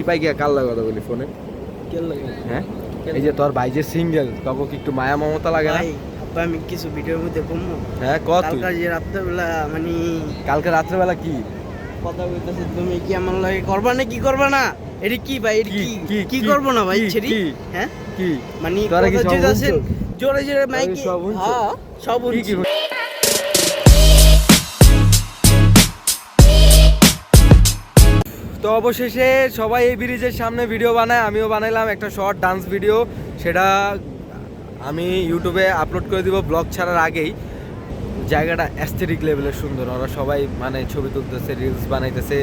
চিপাই গিয়া কার লাগে কথা বলি ফোনে? হ্যাঁ? এই যে তোর ভাই যে সিঙ্গেল তখন কি একটু মায়া মমতা লাগে না? আমি কিছু ভিডিওর মধ্যে কমবো হ্যাঁ কত কালকে যে রাত্রেবেলা মানে কালকে রাত্রেবেলা কি? কথা বলতেছে তুমি কি আমার লাগে করবা না কি করবা না? এটা কি ভাই? এটা কি, কি? করব না ভাই? ছেড়ি? হ্যাঁ? কি? মানে কথা জোরে জোরে মাইক হ্যাঁ সব কি তো অবশেষে সবাই এই ব্রিজের সামনে ভিডিও বানায়, আমিও বানাইলাম একটা শর্ট ডান্স ভিডিও সেটা আমি ইউটিউবে আপলোড করে দিব ব্লগ ছাড়ার আগেই। জায়গাটা অ্যাস্থেটিক লেভেলের সুন্দর, ওরা সবাই মানে ছবি তুলতেছে রিলস বানাইতেছে।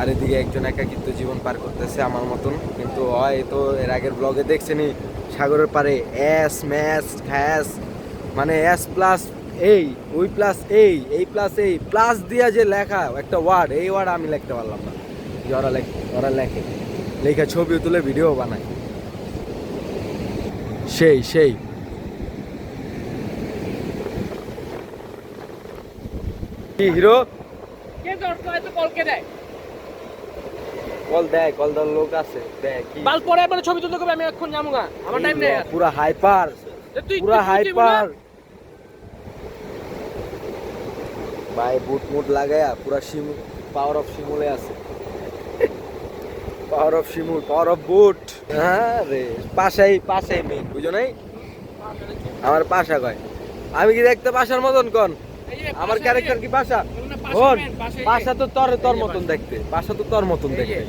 আর এদিকে একজন একাকিত্ব জীবন পার করতেছে আমার মতন। কিন্তু হয় তো এর আগের ব্লগে দেখছেনি সাগরের পারে অ্যাস ম্যাস খ্যাস মানে এস প্লাস এই ওই প্লাস এই এই প্লাস এই প্লাস দিয়া যে লেখা একটা ওয়ার্ড এই ওয়ার্ড আমি লিখতে পারলাম না। যে ওরা লেখ ওরা লেখে লেখা ছবি তুলে ভিডিও বানায়। সেই সেই। হিরো? কল দেয়? কল দেওয়ার লোক আছে দেয় কি? বাল পরে মানে ছবি তুলতে কবে? আমি এখন যাব গা। আমার টাইম নেই। পুরা হাইপার পুরা হাইপার ভাই বুট মুট লাগায়া পুরা শিমু পাওয়ার অফ শিমুলে আছে। Power off Shimul power off boot. হ্যাঁ রে পাশাই পাশাই মেয়ে বুঝো নাই? আমার পাশা কয়? আমি কি দেখতে পাশার মতন কোন? আমার ক্যারেক্টার কি পাশা? কোন পাশা তো তোর তোর মতন দেখতে পাশা তো তোর মতন দেখতে।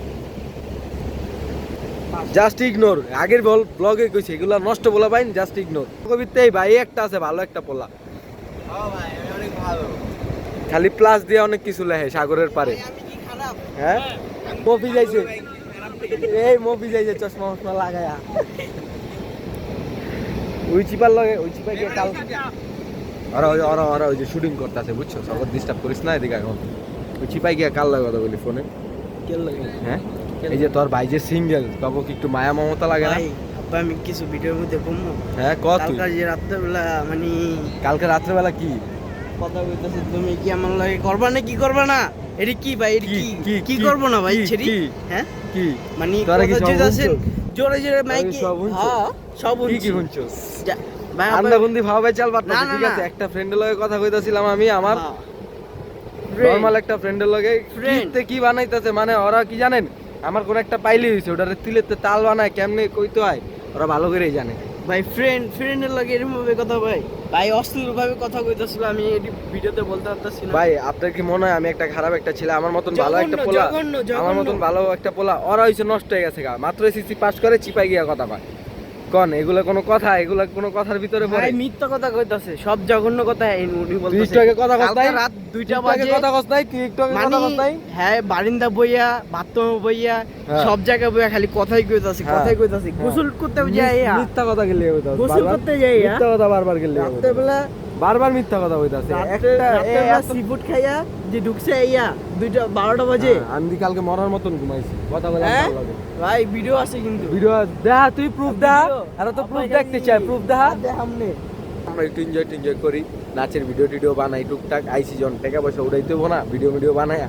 জাস্ট ইগনোর আগের বল ব্লগে কইছে এগুলা নষ্ট বলা পাইন জাস্ট ইগনোর কবিতেই ভাই একটা আছে ভালো একটা পোলা। হ্যাঁ খালি প্লাস দিয়ে অনেক কিছু লেহে সাগরের পারে। খারাপ? হ্যাঁ? মফি যাইছে। এই যাইছে চশমা মশমা লাগায়া। ওই চিপার লগে ওই চিপা গিয়ে কাল ওরা ওই ওরা ওরা ওই যে শুটিং করতেছে বুঝছ? সবার ডিস্টার্ব করিস না এদিকে এখন। ওই চিপাই গিয়ে কাল লাগে কথা বলি ফোনে হ্যাঁ? এই যে তোর ভাই যে সিঙ্গেল তখন কি একটু মায়া মমতা লাগে না? আমি কিছু ভিডিওর মধ্যে কমবো হ্যাঁ কত কালকে যে রাত্রেবেলা মানে কালকে রাত্রেবেলা কি? কথা বলতেছে তুমি কি আমার লাগে করবা না কি করবা না? এটা কি ভাই? এটা কি, কি? করব না ভাই? ছেড়ি? হ্যাঁ? কি? মানে তোরা কি শুনছো? জোরে জোরে মাইক? হ্যাঁ সব কি কি শুনছি। শুনছো যা- ভাই আন্দা আব্বা- ভাবে চাল না, ঠিক আছে? একটা ফ্রেন্ডের লগে কথা কইতাছিলাম আমি আমার হ্যাঁ। নরমাল একটা ফ্রেন্ডের লগে কিতে কি বানাইতেছে? মানে ওরা কি জানেন? আমার কোন একটা পাইলি হইছে ওটারে তিলেতে তাল বানায় কেমনে কইতে হয়? ওরা ভালো করেই জানে। ভাই ফ্রেন্ড ফ্রেন্ডের লাগে এরকম ভাবে কথা ভাই ভাই অশ্লীল ভাবে কথা কইতাছিল আমি এই ভিডিওতে বলতে পারতাছি না। ভাই আপনার কি মনে হয় আমি একটা খারাপ একটা ছেলে? আমার মতন ভালো একটা পোলা আমার মতন ভালো একটা পোলা ওরা হইছে নষ্ট হয়ে গেছে গা। মাত্র এসএসসি পাস করে চিপাই গিয়া কথা পায় কন এগুলা কোনো কথা এগুলা কোনো কথার ভিতরে পড়ে। ভাই মিথ্যা কথা কইতাছে সব জঘন্য কথা এই উনি বলতাছে। একটু কথা কস নাই? রাত 2টা বাজে। কথা কস নাই? একটু আগে মানে কথা কস নাই? হ্যাঁ বারিন্দা বইয়া বাথরুম বইয়া হ্যাঁ। সব জায়গায় বইয়া খালি কথাই কইতাছে হ্যাঁ। কথাই কইতাছে। হ্যাঁ। গোসল করতে যাই মিথ্যা কথা গেলে গোসল করতে যাই মিথ্যা কথা বারবার গেলে রাত্রেবেলা বারবার মিথ্যা কথা কইতাছে। রাত্রে- একটা সি ফুড খাইয়া যে ঢুকছে আইয়া দুইটা বারোটা বাজে। হ্যাঁ, আমি কালকে মরার মতন ঘুমাইছি। কথা বলে হ্যাঁ? ভাই ভিডিও আছে কিন্তু। ভিডিও দেখা তুই প্রুফ দেখা আর তো প্রুফ দেখতে চাই প্রুফ দেখা সামনে আমরা একটু এনজয় টেনজয় করি। নাচের ভিডিও টিডিও বানাই টুকটাক। আইসি জন টাকা পয়সা উড়াইতেও না। ভিডিও ভিডিও বানায়।